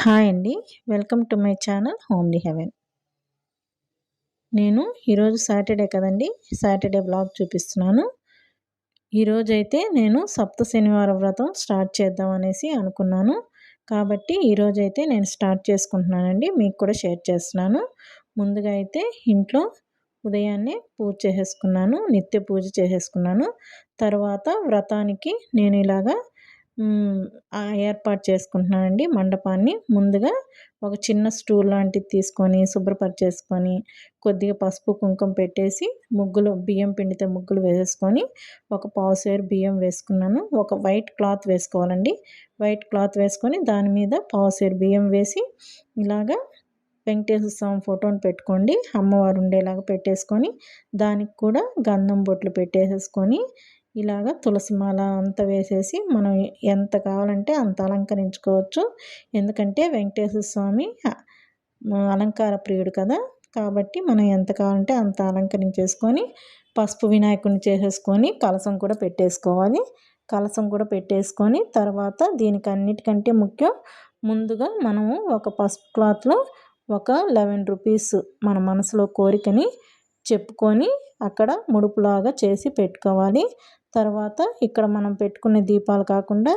Hi అండి. Welcome to my channel homely heaven. నేను ఈరోజు సాటర్డే కదండి. సాటర్డే బ్లాగ్ చూపిస్తున్నాను. ఈరోజు అయితే నేను సప్త శనివారం వ్రతం స్టార్ట్ చేద్దాం అనేసి అనుకున్నాను. కాబట్టి ఈరోజు అయితే నేను స్టార్ట్ చేసుకుంటున్నానండి. మీకు కూడా షేర్ చేస్తున్నాను. ముందుగా అయితే ఇంట్లో ఉదయాన్నే పూజ చేసేసుకున్నాను. నిత్య పూజ చేసేసుకున్నాను. తర్వాత వ్రతానికి నేను ఇలాగా ఏర్పాటు చేసుకుంటున్నానండి మండపాన్ని. ముందుగా ఒక చిన్న స్టూల్ లాంటిది తీసుకొని శుభ్రపరిచేసుకొని కొద్దిగా పసుపు కుంకుమ పెట్టేసి ముగ్గులు బియ్యం పిండితో ముగ్గులు వేసేసుకొని ఒక పావుసేరు బియ్యం వేసుకున్నాను. ఒక వైట్ క్లాత్ వేసుకోవాలండి. వైట్ క్లాత్ వేసుకొని దాని మీద పావుసేరు బియ్యం వేసి ఇలాగా వెంకటేశ్వర స్వామి ఫోటోని పెట్టుకోండి. అమ్మవారు ఉండేలాగా పెట్టేసుకొని దానికి కూడా గంధం బొట్లు పెట్టేసేసుకొని ఇలాగ తులసి మాల అంత వేసేసి మనం ఎంత కావాలంటే అంత అలంకరించుకోవచ్చు. ఎందుకంటే వెంకటేశ్వర స్వామి అలంకార ప్రియుడు కదా. కాబట్టి మనం ఎంత కావాలంటే అంత అలంకరించేసుకొని పసుపు వినాయకుడిని చేసేసుకొని కలసం కూడా పెట్టేసుకోవాలి. కలసం కూడా పెట్టేసుకొని తర్వాత దీనికి అన్నిటికంటే ముఖ్యం ముందుగా మనము ఒక పసుపు క్లాత్లో ఒక లెవెన్ రూపీస్ మన మనసులో కోరికని చెప్పుకొని అక్కడ ముడుపులాగా చేసి పెట్టుకోవాలి. తర్వాత ఇక్కడ మనం పెట్టుకునే దీపాలు కాకుండా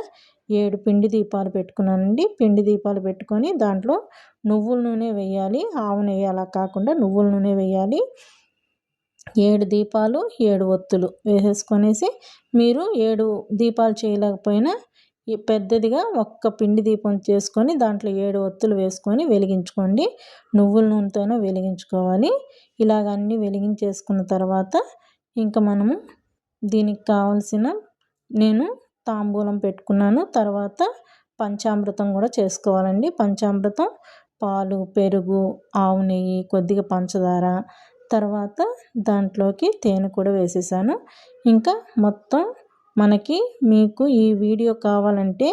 ఏడు పిండి దీపాలు పెట్టుకున్నానండి. పిండి దీపాలు పెట్టుకొని దాంట్లో నువ్వుల నూనె వేయాలి. ఆవు నెయ్యి అలా కాకుండా నువ్వుల నూనె వేయాలి. ఏడు దీపాలు ఏడు ఒత్తులు వేసేసుకొనేసి మీరు ఏడు దీపాలు చేయలేకపోయినా పెద్దదిగా ఒక్క పిండి దీపం చేసుకొని దాంట్లో ఏడు ఒత్తులు వేసుకొని వెలిగించుకోండి. నువ్వుల నూనెతోనే వెలిగించుకోవాలి. ఇలాగ అన్నీ వెలిగించేసుకున్న తర్వాత ఇంకా మనము దీనికి కావాల్సిన నేను తాంబూలం పెట్టుకున్నాను. తర్వాత పంచామృతం కూడా చేసుకోవాలండి. పంచామృతం పాలు పెరుగు ఆవు నెయ్యి కొద్దిగా పంచదార తర్వాత దాంట్లోకి తేనె కూడా వేసేసాను. ఇంకా మొత్తం మనకి మీకు ఈ వీడియో కావాలంటే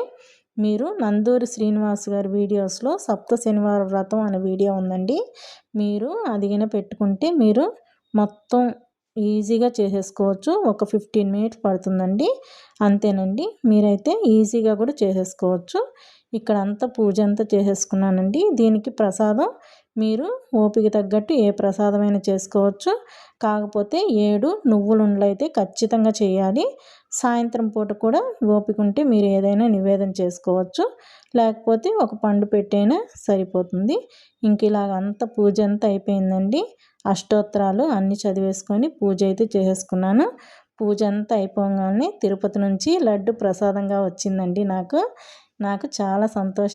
మీరు నందూరి శ్రీనివాస్ గారి వీడియోస్లో సప్త శనివార వ్రతం అనే వీడియో ఉందండి. మీరు అదిగిన పెట్టుకుంటే మీరు మొత్తం ఈజీగా చేసేసుకోవచ్చు. ఒక ఫిఫ్టీన్ మినిట్స్ పడుతుందండి. అంతేనండి. మీరైతే ఈజీగా కూడా చేసేసుకోవచ్చు. ఇక్కడ అంతా పూజ అంతా చేసేసుకున్నానండి. దీనికి ప్రసాదం మీరు ఓపిక తగ్గట్టు ఏ ప్రసాదమైనా చేసుకోవచ్చు. కాకపోతే ఏడు నువ్వులు అయితే ఖచ్చితంగా చేయాలి. సాయంత్రం పూట కూడా ఓపిక ఉంటే మీరు ఏదైనా నివేదన చేసుకోవచ్చు. లేకపోతే ఒక పండు పెట్టైనా సరిపోతుంది. ఇంక ఇలాగ అంత పూజ అంతా అయిపోయిందండి. అష్టోత్తరాలు అన్నీ చదివేసుకొని పూజ అయితే చేసేసుకున్నాను. పూజ అంతా అయిపోగానే తిరుపతి నుంచి లడ్డు ప్రసాదంగా వచ్చిందండి నాకు. నాకు చాలా సంతోషం